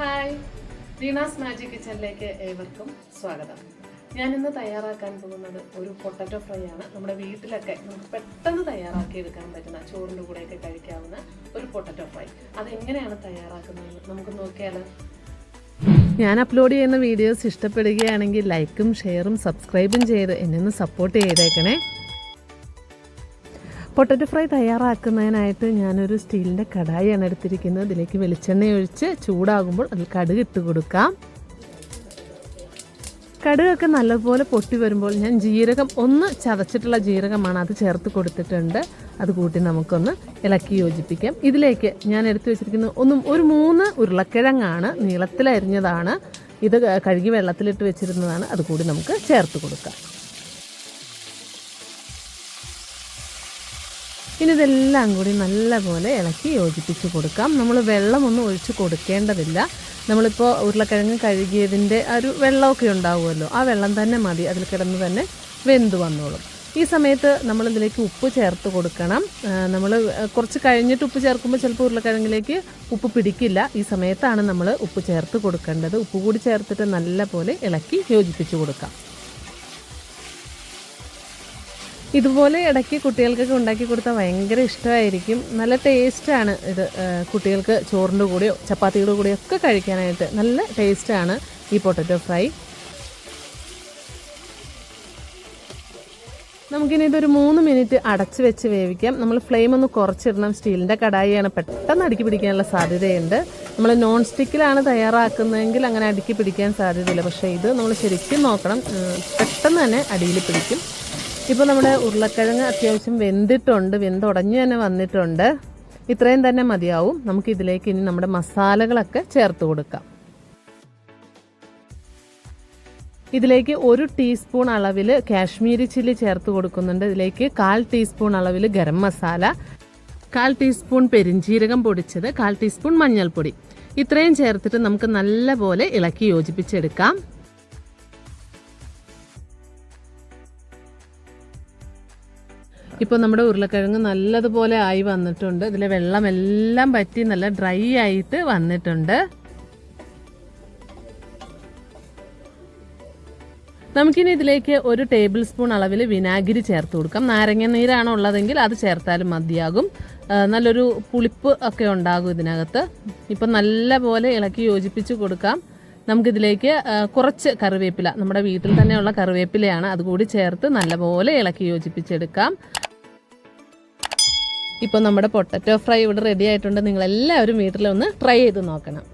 Hi. Veena's magic കിച്ചണിലേക്ക് ഏവർക്കും സ്വാഗതം. ഞാൻ ഇന്ന് തയ്യാറാക്കാൻ പോകുന്നത് ഒരു പൊട്ടറ്റോ ഫ്രൈ ആണ് നമ്മുടെ വീട്ടിലൊക്കെ നമുക്ക് പെട്ടെന്ന് തയ്യാറാക്കി എടുക്കാൻ പറ്റുന്ന ചോറിന്റെ കൂടെയൊക്കെ കഴിക്കാവുന്ന ഒരു പൊട്ടറ്റോ ഫ്രൈ. അതെങ്ങനെയാണ് തയ്യാറാക്കുന്നത് നമുക്ക് നോക്കിയാലോ? ഞാൻ അപ്ലോഡ് ചെയ്യുന്ന വീഡിയോസ് ഇഷ്ടപ്പെടുകയാണെങ്കിൽ ലൈക്കും ഷെയറും സബ്സ്ക്രൈബും ചെയ്ത് എന്നെ ഒന്ന് സപ്പോർട്ട് ചെയ്തേക്കണേ. പൊട്ടറ്റോ ഫ്രൈ തയ്യാറാക്കുന്നതിനായിട്ട് ഞാനൊരു സ്റ്റീലിന്റെ കടായിയാണ് എടുത്തിരിക്കുന്നത്. അതിലേക്ക് വെളിച്ചെണ്ണ ഒഴിച്ച് ചൂടാകുമ്പോൾ അതിൽ കടുക് ഇട്ട് കൊടുക്കാം. കടുകൊക്കെ നല്ലപോലെ പൊട്ടി വരുമ്പോൾ ഞാൻ ജീരകം ഒന്ന് ചതച്ചിട്ടുള്ള ജീരകമാണ് അത് ചേർത്ത് കൊടുത്തിട്ടുണ്ട്. അത് കൂട്ടി നമുക്കൊന്ന് ഇളക്കി യോജിപ്പിക്കാം. ഇതിലേക്ക് ഞാൻ എടുത്തു വെച്ചിരിക്കുന്നത് ഒന്നും ഒരു മൂന്ന് ഉരുളക്കിഴങ്ങാണ്. നീളത്തിലരിഞ്ഞതാണ് ഇത് കഴുകി വെള്ളത്തിലിട്ട് വെച്ചിരുന്നതാണ്. അത് കൂടി നമുക്ക് ചേർത്ത് കൊടുക്കാം. ഇനി ഇതെല്ലാം കൂടി നല്ലപോലെ ഇളക്കി യോജിപ്പിച്ച് കൊടുക്കാം. നമ്മൾ വെള്ളമൊന്നും ഒഴിച്ച് കൊടുക്കേണ്ടതില്ല. നമ്മളിപ്പോൾ ഉരുളക്കിഴങ്ങ് കഴുകിയതിന്റെ ആ ഒരു വെള്ളമൊക്കെ ഉണ്ടാവുമല്ലോ ആ വെള്ളം തന്നെ മതി. അതിൽ കിടന്ന് തന്നെ വെന്ത് വന്നോളും. ഈ സമയത്ത് നമ്മൾ ഇതിലേക്ക് ഉപ്പ് ചേർത്ത് കൊടുക്കണം. നമ്മൾ കുറച്ച് കഴിഞ്ഞിട്ട് ഉപ്പ് ചേർക്കുമ്പോൾ ചിലപ്പോൾ ഉരുളക്കിഴങ്ങിലേക്ക് ഉപ്പ് പിടിക്കില്ല. ഈ സമയത്താണ് നമ്മൾ ഉപ്പ് ചേർത്ത് കൊടുക്കേണ്ടത്. ഉപ്പ് കൂടി ചേർത്തിട്ട് നല്ല പോലെ ഇളക്കി യോജിപ്പിച്ച് കൊടുക്കാം. ഇതുപോലെ ഇടയ്ക്ക് കുട്ടികൾക്കൊക്കെ ഉണ്ടാക്കി കൊടുത്താൽ ഭയങ്കര ഇഷ്ടമായിരിക്കും. നല്ല ടേസ്റ്റാണ് ഇത് കുട്ടികൾക്ക് ചോറിന്റെ കൂടെയോ ചപ്പാത്തിയുടെ കൂടെയോ ഒക്കെ കഴിക്കാനായിട്ട് നല്ല ടേസ്റ്റാണ് ഈ പൊട്ടറ്റോ ഫ്രൈ നമുക്കിനി ഇതൊരു മൂന്ന് മിനിറ്റ് അടച്ച് വെച്ച് വേവിക്കാം. നമ്മൾ ഫ്ലെയിം ഒന്ന് കുറച്ചിടണം. സ്റ്റീലിന്റെ കടായിയാണ് പെട്ടെന്ന് അടുക്കി പിടിക്കാനുള്ള സാധ്യതയുണ്ട്. നമ്മൾ നോൺ സ്റ്റിക്കിലാണ് തയ്യാറാക്കുന്നതെങ്കിൽ അങ്ങനെ അടുക്കി പിടിക്കാൻ സാധ്യതയില്ല. പക്ഷേ ഇത് നമ്മൾ ശരിക്കും നോക്കണം. പെട്ടെന്ന് തന്നെ അടിയിൽ പിടിക്കും. ഇപ്പോൾ നമ്മുടെ ഉരുളക്കിഴങ്ങ് അത്യാവശ്യം വെന്തിട്ടുണ്ട് വെന്തുടഞ്ഞ് തന്നെ വന്നിട്ടുണ്ട്. ഇത്രയും തന്നെ മതിയാവും. നമുക്ക് ഇതിലേക്ക് ഇനി നമ്മുടെ മസാലകളൊക്കെ ചേർത്ത് കൊടുക്കാം. ഇതിലേക്ക് ഒരു ടീസ്പൂൺ അളവിൽ കാശ്മീരി ചില്ലി ചേർത്ത് കൊടുക്കുന്നുണ്ട്. ഇതിലേക്ക് കാൽ ടീസ്പൂൺ അളവിൽ ഗരം മസാല കാൽ ടീസ്പൂൺ പെരിഞ്ചീരകം പൊടിച്ചത് കാൽ ടീസ്പൂൺ മഞ്ഞൾപ്പൊടി. ഇത്രയും ചേർത്തിട്ട് നമുക്ക് നല്ലപോലെ ഇളക്കി യോജിപ്പിച്ചെടുക്കാം. ഇപ്പോൾ നമ്മുടെ ഉരുളക്കിഴങ്ങ് നല്ലതുപോലെ ആയി വന്നിട്ടുണ്ട്. ഇതിലെ വെള്ളമെല്ലാം പറ്റി നല്ല ഡ്രൈ ആയിട്ട് വന്നിട്ടുണ്ട്. നമുക്കിനി ഇതിലേക്ക് ഒരു ടേബിൾ സ്പൂൺ അളവിൽ വിനാഗിരി ചേർത്ത് കൊടുക്കാം. നാരങ്ങ നീരാണ് ഉള്ളതെങ്കിൽ അത് ചേർത്താലും മതിയാകും. നല്ലൊരു പുളിപ്പ് ഒക്കെ ഉണ്ടാകും ഇതിനകത്ത്. ഇപ്പം നല്ല പോലെ ഇളക്കി യോജിപ്പിച്ച് കൊടുക്കാം. നമുക്കിതിലേക്ക് കുറച്ച് കറിവേപ്പില. നമ്മുടെ വീട്ടിൽ തന്നെയുള്ള കറിവേപ്പിലയാണ് അതുകൂടി ചേർത്ത് നല്ലപോലെ ഇളക്കി യോജിപ്പിച്ചെടുക്കാം. ഇപ്പോൾ നമ്മുടെ പൊട്ടറ്റോ ഫ്രൈ ഇവിടെ റെഡി ആയിട്ടുണ്ട്. നിങ്ങളെല്ലാവരും വീട്ടിലൊന്ന് ട്രൈ ചെയ്ത് നോക്കണം.